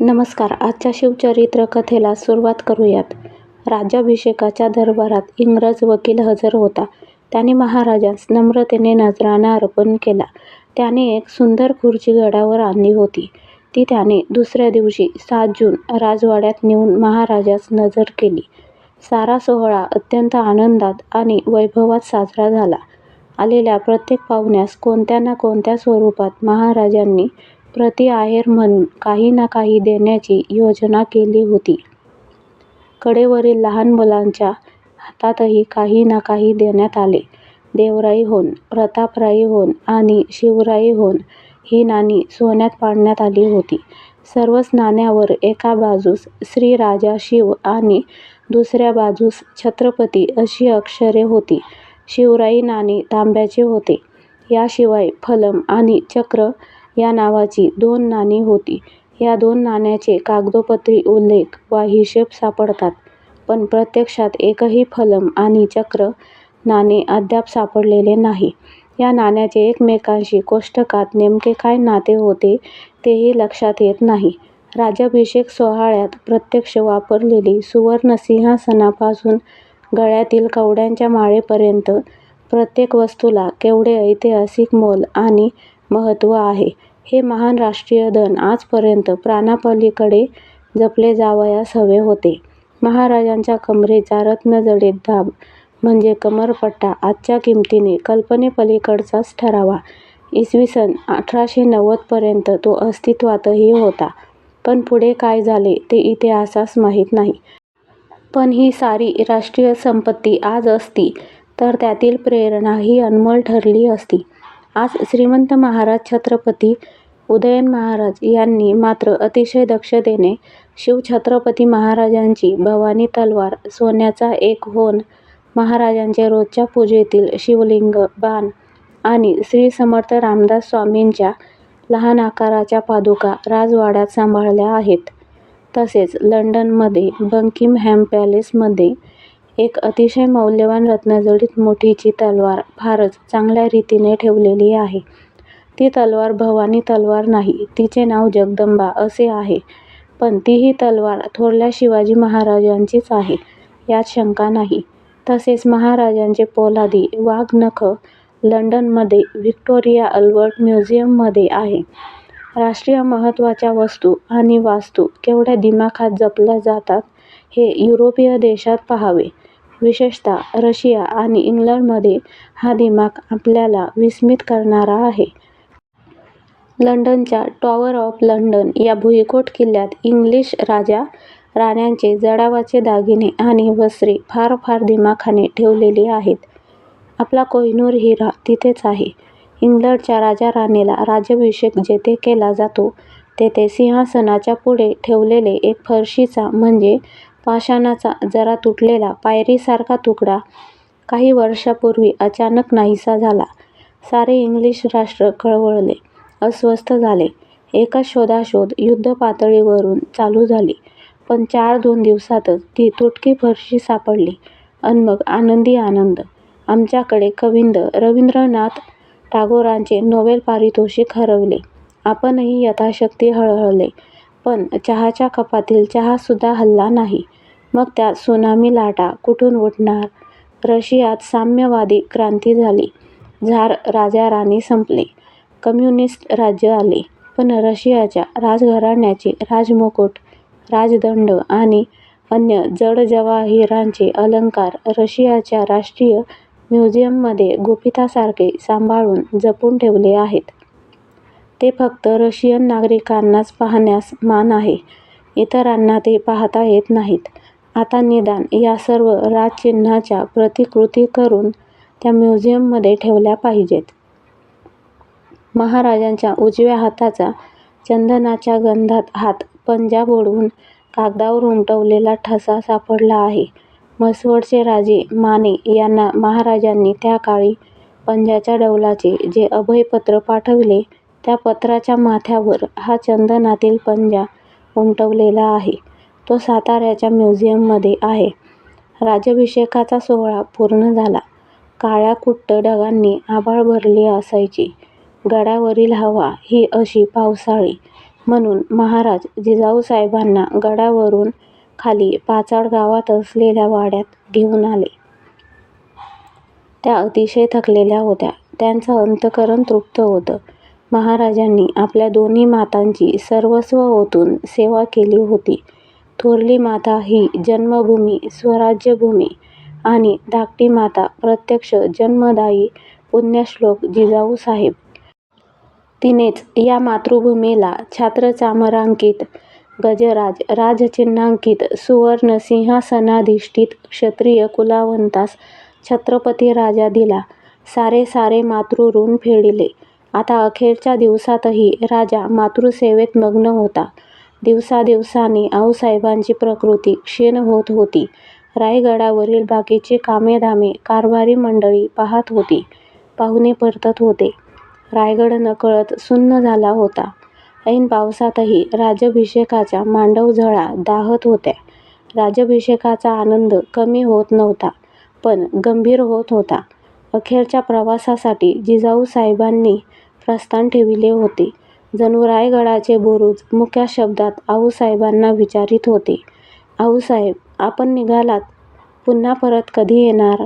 नमस्कार आजच्या शिवचरित्र कथेला सुरुवात करूयात. राज्याभिषेकाच्या दरबारात इंग्रज वकील हजर होता. त्याने महाराजास नम्रतेने नजराणा अर्पण केला. त्याने एक सुंदर खुर्ची गडावर आणली होती. ती त्याने दुसऱ्या दिवशी सात जून राजवाड्यात नेऊन महाराजास नजर केली. सारा सोहळा अत्यंत आनंदात आणि वैभवात साजरा झाला. आलेल्या प्रत्येक पाहुण्यास कोणत्या ना कोणत्या स्वरूपात महाराजांनी प्रति आहेर म्हणून काही ना काही देण्याची योजना केली होती. कडेवरील लहान मुलांच्या हातातही काही ना काही देण्यात आले. देवराई होण प्रतापराई प्रतापराईहोन आणि शिवराई शिवराईहोन ही नाणी सोन्यात पाडण्यात आली होती. सर्वच नाण्यावर एका बाजूस श्री राजा शिव आणि दुसऱ्या बाजूस छत्रपती अशी अक्षरे होती. शिवराई नाणे तांब्याचे होते. याशिवाय फलम आणि चक्र या नावाची दोन नाणी होती. या दोन नाण्याचे कागदोपत्री उल्लेख वा हिशेब सापडतात, पण प्रत्यक्षात एकही फलम आणि चक्र नाणे अद्याप सापडलेले नाही. या नाण्याचे एकमेकांशी कोष्टकात नेमके काय नाते होते तेही लक्षात येत नाही. राज्याभिषेक सोहळ्यात प्रत्यक्ष वापरलेली सुवर्णसिंहासनापासून गळ्यातील कवड्यांच्या माळेपर्यंत प्रत्येक वस्तूला केवढे ऐतिहासिक मोल आणि महत्त्व आहे, हे महान राष्ट्रीय धन आजपर्यंत प्राणापलीकडे जपले जावयास हवे होते. महाराजांच्या कमरेचा रत्नजडित धाब म्हणजे कमरपट्टा आजच्या किमतीने कल्पनेपलीकडचाच ठरावा. इसवी सन अठराशे नव्वद पर्यंत तो अस्तित्वातही होता, पण पुढे काय झाले ते इतिहासास माहीत नाही. पण ही सारी राष्ट्रीय संपत्ती आज असती तर त्यातील प्रेरणा ही अनमोल ठरली असती. आज श्रीमंत महाराज छत्रपती उदयन महाराज यांनी मात्र अतिशय दक्षतेने शिवछत्रपती महाराजांची भवानी तलवार, सोन्याचा एक होन, महाराजांचे रोजच्या पूजेतील शिवलिंग, बाण आणि श्री समर्थ रामदास स्वामींच्या लहान आकाराच्या पादुका राजवाड्यात सांभाळल्या आहेत. तसेच लंडनमध्ये बकिंगहॅम पॅलेसमध्ये एक अतिशय मौल्यवान रत्नजडित मोठीची तलवार फारच चांगल्या रीतीने ठेवलेली आहे. ती तलवार भवानी तलवार नाही, तिचे नाव जगदंबा असे आहे. पण तीही तलवार थोरल्या शिवाजी महाराजांचीच आहे, यात शंका नाही. तसेच महाराजांचे पोलादी वाघनख लंडनमध्ये व्हिक्टोरिया अल्बर्ट म्युझियममध्ये आहे. राष्ट्रीय महत्त्वाच्या वस्तू आणि वास्तू केवढ्या दिमाखात जपल्या जातात हे युरोपीय देशात पहावे विशेषतः रशिया आणि इंग्लंडमध्ये हा दिमाख आपल्याला विस्मित करणारा आहे. लंडनच्या टॉवर ऑफ लंडन या भुईकोट किल्ल्यात इंग्लिश राजा राण्यांचे जडावाचे दागिने आणि वस्त्रे फार फार दिमाखाने ठेवलेली आहेत. आपला कोहिनूर हिरा तिथेच आहे. इंग्लंडच्या राजा-राणीला राज्याभिषेक जेथे केला जातो, तेथे सिंहासनाच्या पुढे ठेवलेले एक फरशीचा म्हणजे पाषाणाचा जरा तुटलेला पायरीसारखा तुकडा काही वर्षांपूर्वी अचानक नाहीसा झाला. सारे इंग्लिश राष्ट्र कळवळले, अस्वस्थ झाले. एका शोधाशोध युद्धपातळीवरून चालू झाली, पण चार दोन दिवसातच ती तुटकी फरशी सापडली अन मग आनंदी आनंद. आमच्याकडे कविंद रवींद्रनाथ टागोरांचे नोबेल पारितोषिक हरवले. आपणही यथाशक्ती हळहळले, पण चहाच्या कपातील चहासुद्धा हलला नाही. मग त्या त्सुनामी लाटा कुठून उठणार? रशियात साम्यवादी क्रांती झाली. झार राजा-राणी संपले. कम्युनिस्ट राज्य आले. पण रशियाच्या राजघराण्याचे राजमुकुट, राजदंड आणि अन्य जडजवाहिरांचे अलंकार रशियाच्या राष्ट्रीय म्युझियममध्ये गुपितासारखे सांभाळून जपून ठेवले आहेत. ते फक्त रशियन नागरिकांनाच पाहण्यास मान आहे. इतरांना ते पाहता येत नाहीत. आता निदान या सर्व राजचिन्हांच्या प्रतिकृती करून त्या म्युझियममध्ये ठेवल्या पाहिजेत. महाराजांच्या उजव्या हाताचा चंदनाच्या गंधात हात पंजा बुडवून कागदावर उमटवलेला ठसा सापडला आहे. म्हसवडचे राजे माने यांना महाराजांनी त्या काळी पंजाच्या डौलाचे जे अभयपत्र पाठविले, त्या पत्राच्या माथ्यावर हा चंदनातील पंजा उमटवलेला आहे. तो साताऱ्याच्या म्युझियममध्ये आहे. राज्याभिषेकाचा सोहळा पूर्ण झाला. काळ्या कुट्ट ढगांनी आभाळ भरले असायचे. गडावरील हवा ही अशी पावसाळी. म्हणून महाराज जिजाऊसाहेबांना गडावरून खाली पाचाड गावात असलेल्या वाड्यात घेऊन आले. त्या अतिशय थकलेल्या होत्या. त्यांचं अंतःकरण तृप्त होतं. महाराजांनी आपल्या दोन्ही मातांची सर्वस्व ओतून सेवा केली होती. थोरली माता ही जन्मभूमी, स्वराज्यभूमी आणि धाकटी माता प्रत्यक्ष जन्मदायी पुण्यश्लोक जिजाऊ साहेब तिनेच या मातृभूमीला छात्रचामरांकित गजराज राजचिन्हांकित सुवर्ण सिंहासनाधिष्ठित क्षत्रिय कुलावंतास छत्रपती राजा दिला. सारे सारे मातृऋण फेडिले. आता अखेरच्या दिवसातही राजा मातृसेवेत मग्न होता. दिवसादिवसांनी आऊसाहेबांची प्रकृती क्षीण होत होती. रायगडावरील बाकीची कामेधामे कारभारी मंडळी पाहात होती. पाहुणे परतत होते. रायगड नकळत सुन्न झाला होता. ऐन पावसातही राज्याभिषेकाच्या मांडवझळा दाहत होत्या. राज्याभिषेकाचा आनंद कमी होत नव्हता, पण गंभीर होत होता. अखेरच्या प्रवासासाठी जिजाऊसाहेबांनी प्रस्थान ठेविले होते. जणू रायगडाचे बुरुज मुक्या शब्दात आऊसाहेबांना विचारीत होते, आऊसाहेब, आपण निघालात, पुन्हा परत कधी येणार?